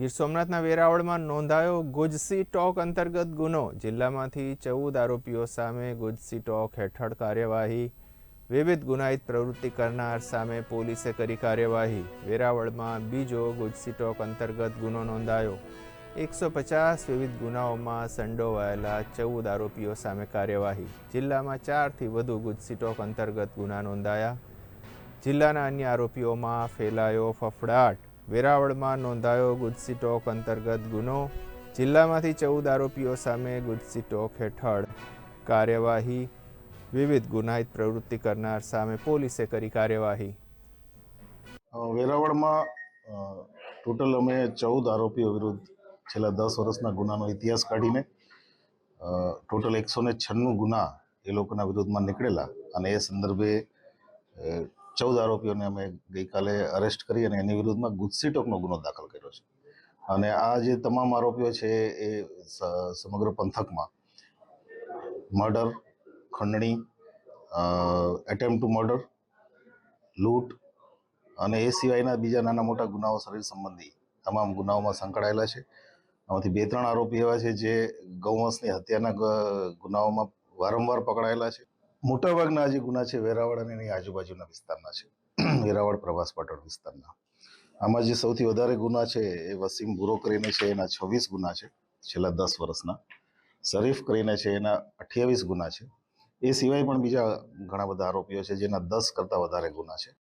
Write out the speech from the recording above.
ગીર સોમનાથના વેરાવળમાં નોંધાયો ગુજસી ટોક અંતર્ગત ગુનો. જિલ્લામાંથી ચૌદ આરોપીઓ સામે ગુજસી ટોક હેઠળ કાર્યવાહી. વિવિધ ગુનાહિત પ્રવૃત્તિ કરનાર સામે પોલીસે કરી કાર્યવાહી. વેરાવળમાં બીજો ગુજસી ટોક અંતર્ગત ગુનો નોંધાયો. એકસો પચાસ વિવિધ ગુનાઓમાં સંડોવાયેલા ચૌદ આરોપીઓ સામે કાર્યવાહી. જિલ્લામાં ચારથી વધુ ગુજસી ટોક અંતર્ગત ગુના નોંધાયા. જિલ્લાના અન્ય આરોપીઓમાં ફેલાયો ફફડાટ. વેરાવળમાં નોંધાયો ગુજસી ટોક અંતર્ગત ગુનો. જિલ્લામાંથી ચૌદ આરોપીઓ સામે ગુજસી ટોક હેઠળ કાર્યવાહી. વિવિધ ગુનાહિત પ્રવૃત્તિ કરનાર સામે પોલીસે કરી કાર્યવાહી. વેરાવળમાં ટોટલ અમે ચૌદ આરોપીઓ વિરુદ્ધ છેલ્લા દસ વર્ષના ગુનાનો ઇતિહાસ કાઢીને ટોટલ એકસો ને છન્નું ગુના એ લોકોના વિરુદ્ધમાં નીકળેલા અને એ સંદર્ભે ચૌદ આરોપીઓને અમે ગઈકાલે અરેસ્ટ કરી અને એની વિરુદ્ધમાં ગુજસીટોકનો ગુનો દાખલ કર્યો છે. અને આ જે તમામ આરોપીઓ છે એ સમગ્ર પંથકમાં મર્ડર, ખંડણી એટેમ્પ ટુ મર્ડર લૂંટ અને એ સિવાયના બીજા નાના મોટા ગુનાઓ શરીર સંબંધી તમામ ગુનાઓમાં સંકળાયેલા છે. આમાંથી બે ત્રણ આરોપી એવા છે જે ગૌવંશની હત્યાના ગુનાઓમાં વારંવાર પકડાયેલા છે. મોટાભાગના જે ગુના છે, વેરાવળ અને એની આજુબાજુના વિસ્તારના છે. વેરાવળ પ્રવાસ પાટણ વિસ્તારના. આમાં જે સૌથી વધારે ગુના છે, એ વસીમ બુરો કરીને છે, એના છવ્વીસ ગુના છે, છેલ્લા દસ વર્ષના. શરીફ કરીને છે, એના અઠ્યાવીસ ગુના છે. એ સિવાય પણ બીજા ઘણા બધા આરોપીઓ છે, જેના દસ કરતાં વધારે ગુના છે.